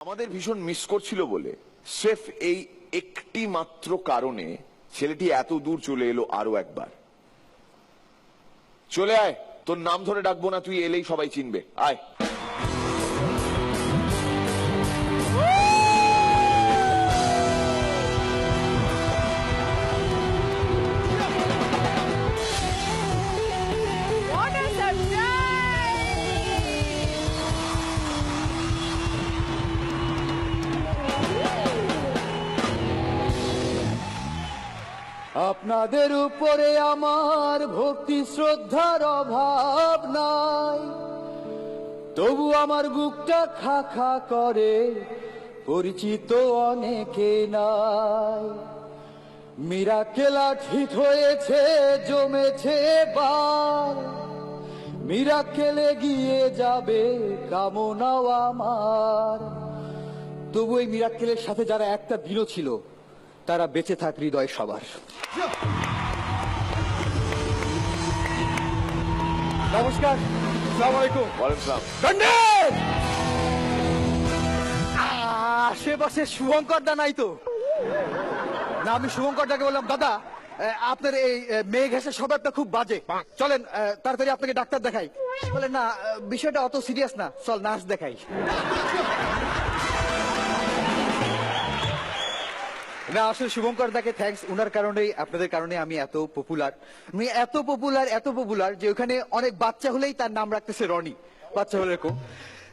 আমাদের ভীষণ মিস করছিল বলে। সেফ এই একটি মাত্র কারণে ছেলেটি এত দূর চলে এলো আরও একবার। চলে আয়, তোর নাম ধরে ডাকবো না, তুই এলেই সবাই চিনবে। আয়। আপনাদের উপরে আমার ভক্তি শ্রদ্ধার অভাব নাই। তবু আমার বুকটা খা খা করে, পরিচিত অনেকে নাই। মিরাকেলা ঠিক হয়েছে, জমেছে বার। মিরাকেলে গিয়ে যাবে কামনাও আমার। তবু এই মিরাক্কেলের সাথে যারা একটা দিনও ছিল তারা বেঁচে থাক হৃদয় সবার। নমস্কার আশেপাশে শুভঙ্কর দা নাই তো? না আমি শুভঙ্কর দাকে বললাম দাদা আপনার এই মেয়ে ঘেঁষে স্বভাবটা খুব বাজে। চলেন তাড়াতাড়ি আপনাকে ডাক্তার দেখাই। বলে না বিষয়টা অত সিরিয়াস না। চল নার্স দেখাই। না আসলে শুভঙ্কর দাকে থ্যাঙ্কস উনার কারণেই আপনাদের কারণে আমি এত পপুলার আমি এত পপুলার এত পপুলার যে ওখানে অনেক বাচ্চা হলেই তার নাম রাখতেছে রনি। বাচ্চা হলে এরকম।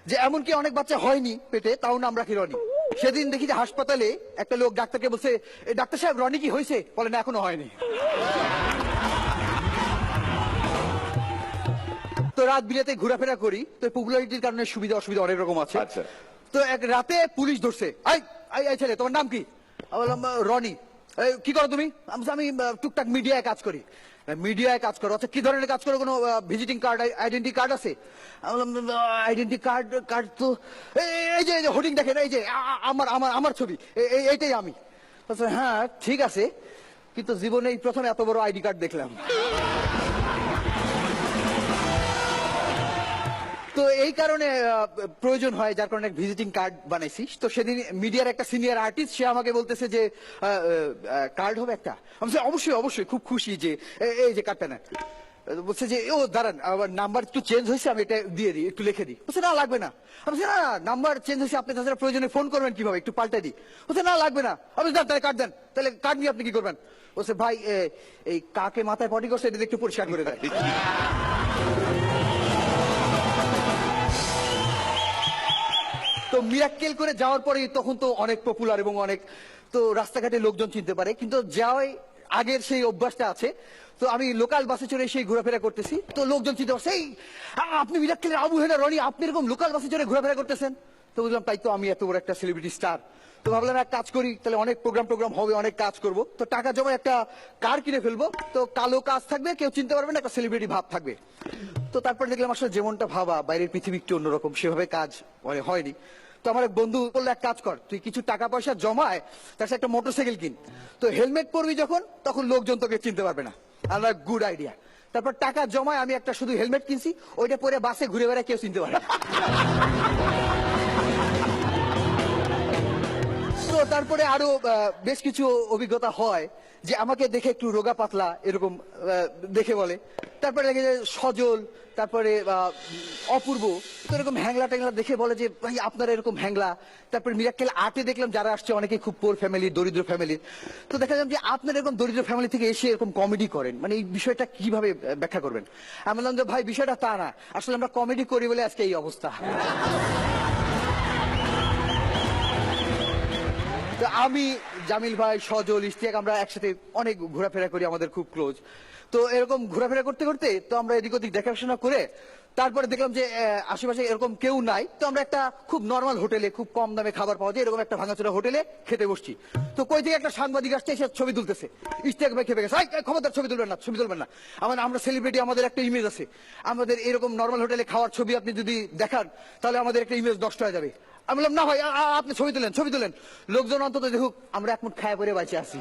যে এমনকি অনেক বাচ্চা হয়নি পেটে তাও নাম রাখি রনি। সেদিন দেখি যে হাসপাতালে একটা লোক ডাক্তারকে বলছে ডাক্তার সাহেব রনি কি হয়েছে? বলে না এখনও হয়নি। তো রাত বিরাতে ঘোরাফেরা করি। তো পপুলারিটির কারণে সুবিধা অসুবিধা অনেক রকম আছে। আচ্ছা। তো এক রাতে পুলিশ ধরছে আই আই আই ছেলে তোমার নাম কি? বললাম রনি। কি করো তুমি? আমি টুকটাক মিডিয়ায় কাজ করি। মিডিয়ায় কাজ করো। আচ্ছা কি ধরনের কাজ করো? কোনো ভিজিটিং কার্ড আইডেন্টি কার্ড আছে? আইডেন্টি কার্ড কার্ড তো এই- যে হোর্ডিং দেখেন এই যে আমার আমার আমার ছবি। এইটাই আমি। বলছে, হ্যাঁ ঠিক আছে। কিন্তু জীবনে এই প্রথম এত বড় আইডি কার্ড দেখলাম। তো এই কারণে প্রয়োজন হয় যার কারণে ভিজিটিং কার্ড বানাইছি তো সেদিন মিডিয়ার একটা সিনিয়র আর্টিস্ট সে আমাকে বলতেছে যে কার্ড হবে একটা। আমি অবশ্যই অবশ্যই, খুব খুশি যে এই যে কার্ডটা নেন বলছে যে, ও, দাঁড়ান, আমার নাম্বার একটু চেঞ্জ হয়েছে, আমি এটা দিয়ে দিই, একটু লিখে দিই। বলছে, না, লাগবে না। আমি না নাম্বার চেঞ্জ হয়েছে, আপনি তাছাড়া প্রয়োজনে ফোন করবেন কীভাবে? একটু পাল্টে দিই। বলছে, না, লাগবে না। আমি দেন তাহলে কার্ড দেন, তাহলে কার্ড নিয়ে আপনি কি করবেন? বলছে, ভাই এই কাকে মাথায় পটি করছে, এটা একটু পরিষ্কার করে দেয় তো মিরাক্কেল করে যাওয়ার পরে তখন তো অনেক পপুলার এবং অনেক তো রাস্তাঘাটে লোকজন চিনতে পারে। কিন্তু যাওয়াই আগের সেই অভ্যাসটা আছে। তো আমি লোকাল বাসে চড়ে সেই ঘোরাফেরা করতেছি। তো লোকজন চিনতে পারছে "এই, আপনি মিরাক্কেলের আবু হেনা রনি আপনি এরকম লোকাল বাসে চড়ে ঘোরাফেরা করতেছেন? তো বুঝলাম তাই তো আমি এত বড় একটা সেলিব্রিটি স্টার তো ভাবলাম এক কাজ করি তাহলে অনেক প্রোগ্রাম প্রোগ্রাম হবে অনেক কাজ করব। তো টাকা জমা একটা কার কিনে ফেলব। তো কালো কাজ থাকবে কেউ চিনতে পারবে না একটা সেলিব্রিটি ভাব থাকবে। তো তারপর দেখলাম আসলে যেমনটা ভাবা, বাইরের পৃথিবী একটু অন্যরকম, সেভাবে কাজ মানে হয়নি। তো আমার এক বন্ধু বলল, এক কাজ কর, তুই কিছু টাকা পয়সা জমায়, তার সাথে একটা মোটরসাইকেল কিন। তো হেলমেট পরবি যখন, তখন লোকজন তোকে চিনতে পারবে না। আমরা গুড আইডিয়া। তারপর টাকা জমায় আমি একটা শুধু হেলমেট কিনছি, ওইটা পরে বাসে ঘুরে বেড়ায় কেউ চিনতে পারে তো তারপরে আরও বেশ কিছু অভিজ্ঞতা হয় যে আমাকে দেখে একটু রোগা পাতলা এরকম দেখে বলে। তারপরে দেখে যে সজল, তারপরে অপূর্ব। তো এরকম হ্যাংলা ট্যাংলা দেখে বলে যে, ভাই, আপনারা এরকম হ্যাংলা? তারপরে মিরাক্কেল আর্টে দেখলাম যারা আসছে অনেকে খুব পোর ফ্যামিলি দরিদ্র ফ্যামিলির তো দেখা যাবে যে আপনারা এরকম দরিদ্র ফ্যামিলি থেকে এসে এরকম কমেডি করেন। মানে এই বিষয়টা কীভাবে ব্যাখ্যা করবেন? আমি বললাম যে, ভাই, বিষয়টা তা না। আসলে আমরা কমেডি করি বলে আজকে এই অবস্থা। তো আমি জামিল ভাই সজল ইশতিয়াক আমরা একসাথে অনেক ঘোরাফেরা করি আমাদের খুব ক্লোজ তো এরকম ঘোরাফেরা করতে করতে তো আমরা এদিক ওদিক দেখাশোনা করে তারপরে দেখলাম যে আশেপাশে এরকম কেউ নাই তো আমরা একটা খুব নর্মাল হোটেলে খুব কম দামে খাবার পাওয়া যায় এরকম একটা ভাঙাচোরা হোটেলে খেতে বসছি। তো কই থেকে একটা সাংবাদিক আসছে এসে ছবি তুলতেছে। ইশতিয়াক ভাই খেপে গেছে "এই, এই, ক্ষমতার ছবি তুলবেন না ছবি তুলবেন না। আমার আমরা সেলিব্রিটি আমাদের একটা ইমেজ আছে। আমাদের এরকম নর্মাল হোটেলে খাওয়ার ছবি আপনি যদি দেখান তাহলে আমাদের একটা ইমেজ নষ্ট হয়ে যাবে। আমি বললাম, না ভাই আপনি ছবি তুলেন ছবি তুলেন। লোকজন অন্তত দেখুক, আমরা এক মুঠ খায় পরে বাঁচে আছি।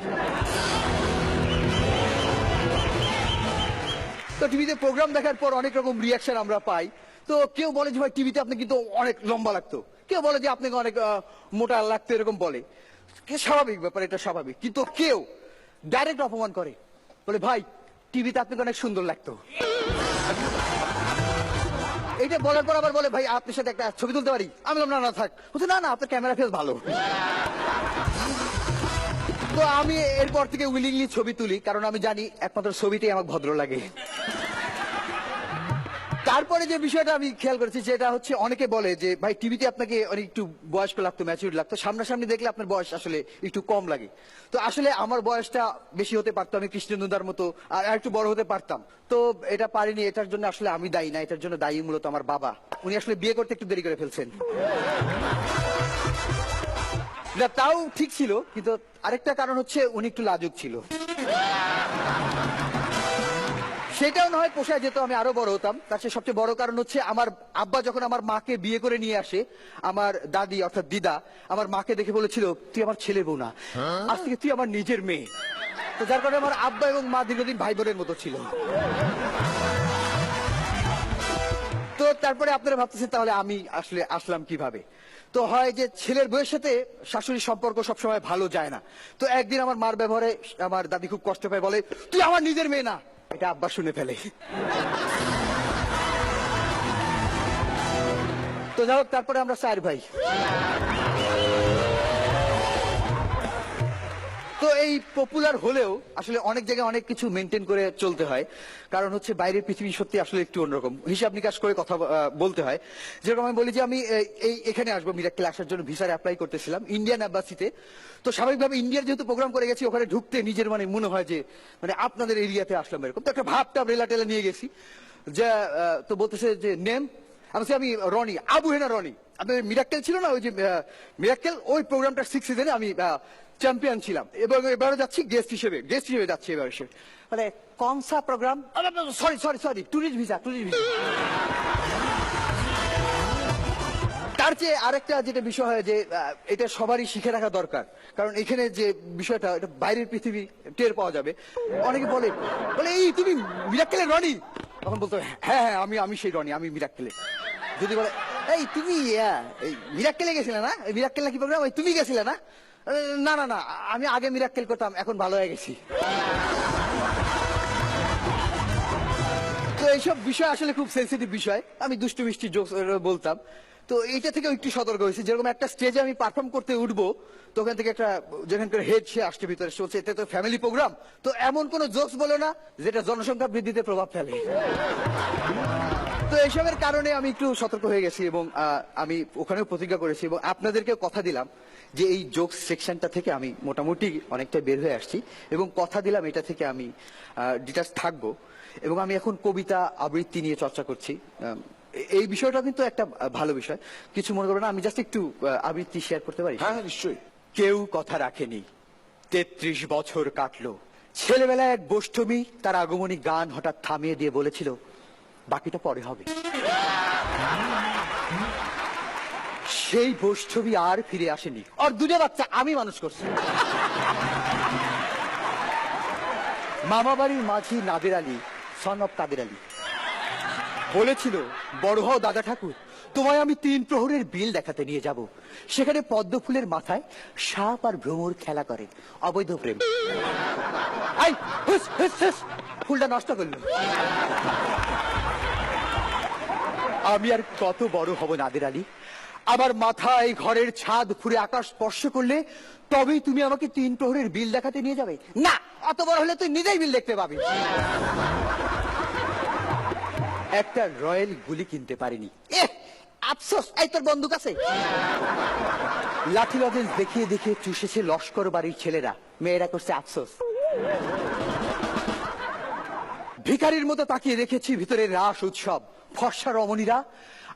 তো টিভিতে প্রোগ্রাম দেখার পর অনেক রকম রিয়াকশন আমরা পাই। তো কেউ বলে যে, ভাই, টিভিতে আপনি কিন্তু অনেক লম্বা লাগতো। কেউ বলে যে, আপনাকে অনেক মোটা লাগতো, এরকম বলে। স্বাভাবিক ব্যাপার, এটা স্বাভাবিক। কিন্তু কেউ ডাইরেক্ট অপমান করে। বলে, ভাই, টিভিতে আপনাকে অনেক সুন্দর লাগতো। এটা বলার পর আবার বলে, ভাই, আপনার সাথে একটা ছবি তুলতে পারি? আমি বললাম, না না, থাক। বলছে, না না, আপনার ক্যামেরা ফেস ভালো। তো আমি এরপর থেকে উইলিংলি ছবি তুলি, কারণ আমি জানি একমাত্র ছবিতেই আমার ভদ্র লাগে। তারপরে যে বিষয়টা আমি খেয়াল করেছি যেটা হচ্ছে অনেকে বলে যে, ভাই, টিভিতে আপনাকে অনেক একটু বয়স্ক লাগতো ম্যাচিউর লাগতো। সামনাসামনি দেখলে আপনার বয়স আসলে একটু কম লাগে। তো আসলে আমার বয়সটা বেশি হতে পারতো, আমি কৃষ্ণনন্দার মতো, আর একটু বড় হতে পারতাম। তো এটা পারিনি, এটার জন্য আসলে আমি দায়ী না, এটার জন্য দায়ী মূলত আমার বাবা। উনি আসলে বিয়ে করতে একটু দেরি করে ফেলছেন। তাও ঠিক ছিল, কিন্তু আরেকটা কারণ হচ্ছে উনি একটু লাজুক ছিল। সেটাও না হয় পোষায় যেত আমি আরও বড় হতাম তার চেয়ে সবচেয়ে বড় কারণ হচ্ছে আমার আব্বা যখন আমার মাকে বিয়ে করে নিয়ে আসে আমার দাদি অর্থাৎ দিদা আমার মাকে দেখে বলেছিল তুই আমার ছেলে বউ না। আজ থেকে তুই আমার নিজের মেয়ে। তো যার কারণে আমার আব্বা এবং মা দীর্ঘদিন ভাই বোনের মতো ছিল। তো তারপরে আপনারা ভাবতেছেন তাহলে আমি আসলে আসলাম কীভাবে? তো হয় যে ছেলের বউয়ের সাথে শাশুড়ির সম্পর্ক সবসময় ভালো যায় না। তো একদিন আমার মার ব্যবহারে আমার দাদি খুব কষ্ট পায় বলে তুই আমার নিজের মেয়ে না। এটা আব্বা শুনে ফেলে। তো যাই হোক তারপরে আমরা চার ভাই। এই পপুলার হলেও আসলে অনেক জায়গায় অনেক কিছু মেনটেন করে চলতে হয়। কারণ হচ্ছে বাইরের পৃথিবী সত্যি আসলে একটু অন্যরকম। হিসাব নিকাশ করে কথা বলতে হয়। যেরকম আমি বলি যে আমি এই- এখানে আসব মিরাক্কেল আসার জন্য ভিসার অ্যাপ্লাই করতেছিলাম ইন্ডিয়ান অ্যাম্বাসিতে তো স্বাভাবিকভাবে ইন্ডিয়ার যেহেতু প্রোগ্রাম করে গেছি, ওখানে ঢুকতে নিজের মানে মনে হয় যে মানে আপনাদের এরিয়াতে আসলাম এরকম। তো একটা ভাবটা রেলা টেলা নিয়ে গেছি। যে তো বলতেছে যে, নেম, আমি আমি রনি, আবু হেনা রনি। মিরাক্কেল ছিল না? ওই যে মিরাক্কেল ওই প্রোগ্রামটা সিক্স সিজনে আমি চ্যাম্পিয়ন ছিলাম। এবং এবারে যাচ্ছি গেস্ট হিসেবে গেস্ট হিসেবে যাচ্ছি এবার এসে মানে কনসা program sorry sorry sorry tourist visa tourist visa তার চেয়ে আরেকটা যেটা বিষয় হয় যে এটা সবারই শিখে রাখা দরকার। কারণ এখানে যে বিষয়টা, এটা বাইরের পৃথিবী টের পাওয়া যাবে। অনেকে বলে বলে, এই, তুমি মিরাক্কেলের রনি? তখন বলতো হ্যাঁ হ্যাঁ আমি আমি সেই রনি, আমি মিরাক্কেলে যদি বলে এই, তুমি মিরাক্কেলে গেছিলে না? মিরাক্কেল নাকি প্রোগ্রাম তুমি গেছিলে না? না না না, আমি আগে মিরাক্কেল করতাম, এখন ভালো হয়ে গেছি। তো এইসব বিষয় আসলে খুব সেন্সিটিভ বিষয়। আমি দুষ্টু মিষ্টি জোক বলতাম। তো এইটা থেকে একটু সতর্ক হয়েছি। যেরকম একটা স্টেজে আমি পারফর্ম করতে উঠবো, তো ওখান থেকে একটা, যেখান যেখানকার হেড সে আসছে, ভিতরে চলছে এটা তো ফ্যামিলি প্রোগ্রাম তো এমন কোন জোকস বলো না, যেটা জনসংখ্যা বৃদ্ধিতে প্রভাব ফেলে। তো এইসবের কারণে আমি একটু সতর্ক হয়ে গেছি এবং আমি ওখানেও প্রতিজ্ঞা করেছি এবং আপনাদেরকেও কথা দিলাম যে এই জোকস সেকশনটা থেকে আমি মোটামুটি অনেকটা বের হয়ে আসছি এবং কথা দিলাম এটা থেকে আমি ডিটাচ থাকব এবং আমি এখন কবিতা আবৃত্তি নিয়ে চর্চা করছি। এই বিষয়টা কিন্তু একটা ভালো বিষয়। কিছু মনে করবেন না আমি জাস্ট একটু আবৃত্তি শেয়ার করতে পারি? হ্যাঁ হ্যাঁ নিশ্চয়ই। কেউ কথা রাখেনি। তেত্রিশ বছর কাটলো। ছেলেবেলায় এক বৈষ্ণবী তার আগমনী গান হঠাৎ থামিয়ে দিয়ে বলেছিল বাকিটা পরে হবে। সেই বৈষ্ণবী আর ফিরে আসেনি। আর দুটো বাচ্চা আমি মানুষ করছি। মামা বাড়ির মাঝি নাদের আলী সন অফ কাদের আলী। বলেছিল বড় হও দাদা ঠাকুর তোমায় আমি তিন প্রহরের বিল দেখাতে নিয়ে যাব। সেখানে পদ্ম ফুলের মাথায় সাপ আর ভ্রমর খেলা করে। অবৈধ প্রেম। আই, ফুলটা নষ্ট করল। আমি আর কত বড় হব নাদের আলী? আমার মাথায় ঘরের ছাদ ফুরে আকাশ স্পর্শ করলে তবেই তুমি আমাকে তিন প্রহরের বিল দেখাতে নিয়ে যাবে। না, অত বড় হলে তুই নিজেই বিল দেখতে পাবি। একটা রয়্যাল গুলি কিনতে পারিনি। আফসোস, এই তোর বন্দুক আছে। লাঠি লজেন্স দেখিয়ে দেখিয়ে চুষেছে লস্কর বাড়ির ছেলেরা, মেয়েরা করছে আফসোস। ভিখারির মতো তাকিয়ে রেখেছি ভিতরে রাস উৎসব। ফর্সা রমণীরা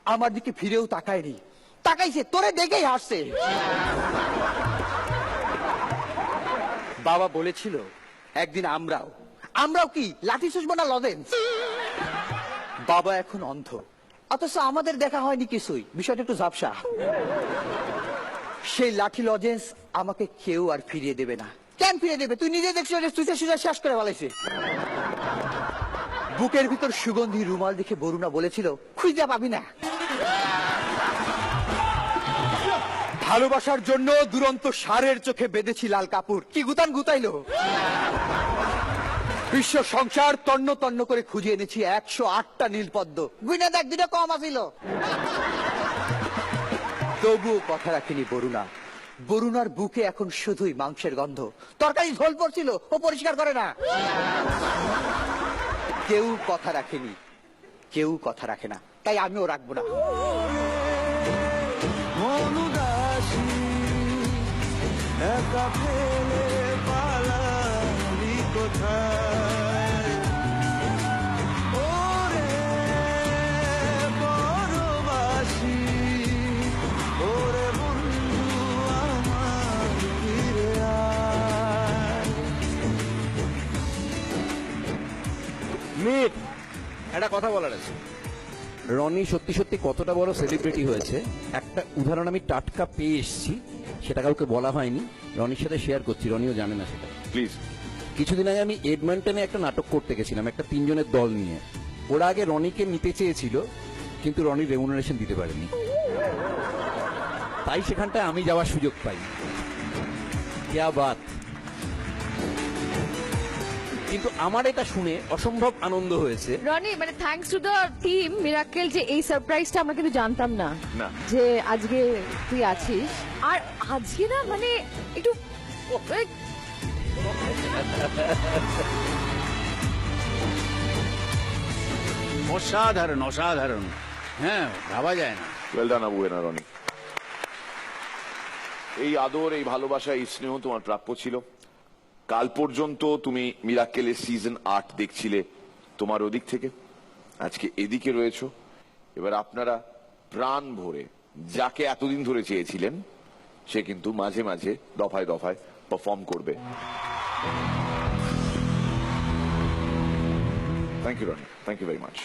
আমার দিকে ফিরেও তাকায়নি। তাকাইছে, তোরে দেখেই হাসছে। বাবা বলেছিল, একদিন আমরাও। আমরাও কি? লাঠি চুষবো না লজেন্স? বাবা এখন অন্ধ। অথচ আমাদের দেখা হয়নি কিছুই। বিষয়টা একটু ঝাপসা। সেই লাঠি লজেন্স আমাকে কেউ আর ফিরিয়ে দেবে না। কেন ফিরিয়ে দেবে? তুই নিজে দেখছিস শেষ করে বলাইছে বুকের ভিতর সুগন্ধি রুমাল দেখে বরুণা বলেছিল, খুঁজে পাবি না। ভালোবাসার জন্য দুরন্ত সারের চোখে বেঁধেছি লাল কাপুর কি গুতান গুতাইলো? বিশ্ব সংসার তন্ন তন্ন করে খুঁজে এনেছি একশো আটটা নীলপদ্ম। গুইনা দেখ দুটো কম আসিল তবুও কথা রাখিনি বরুণা। বরুণার বুকে এখন শুধুই মাংসের গন্ধ। তরকারি ঝোল পড়ছিল, ও পরিষ্কার করে না। কেউ কথা রাখেনি। কেউ কথা রাখে না। তাই আমিও রাখব না। কোথায়? একটা কথা বলার আছে। রনি সত্যি সত্যি কতটা বড় সেলিব্রিটি হয়েছে। একটা উদাহরণ আমি টাটকা পেয়ে এসেছি সেটা কাউকে বলা হয়নি। রনির সাথে শেয়ার করছি রনিও জানে না সেটা। প্লিজ কিছুদিন আগে আমি এডমন্টনে একটা নাটক করতে গেছিলাম একটা তিনজনের দল নিয়ে। ওরা আগে রনিকে নিতে চেয়েছিল কিন্তু রনি রেমুনারেশন দিতে পারেনি। তাই সেখানটায় আমি যাওয়ার সুযোগ পাই। কেয়া বাত? কিন্তু আমার এটা শুনে অসম্ভব আনন্দ হয়েছে। রনি মানে thanks to the team Mirakkel যে এই সারপ্রাইজটা আমরা কিন্তু জানতাম না না। যে আজকে তুই আছিস। আর আজকে না মানে একটু অসাধারণ অসাধারণ। হ্যাঁ ভাবা যায় না। ওয়েল ডান আবু এনা রনি এই আদর এই ভালোবাসা এই স্নেহ তোমার প্রাপ্য ছিল। কাল পর্যন্ত তুমি মিরাক্কেলের সিজন আট দেখছিলে তোমার ওদিক থেকে। আজকে এদিকে রয়েছো। এবার আপনারা প্রাণ ভরে, যাকে এতদিন ধরে চেয়েছিলেন, সে কিন্তু মাঝে মাঝে, দফায় দফায় পারফর্ম করবে। Thank you Rony thank you very much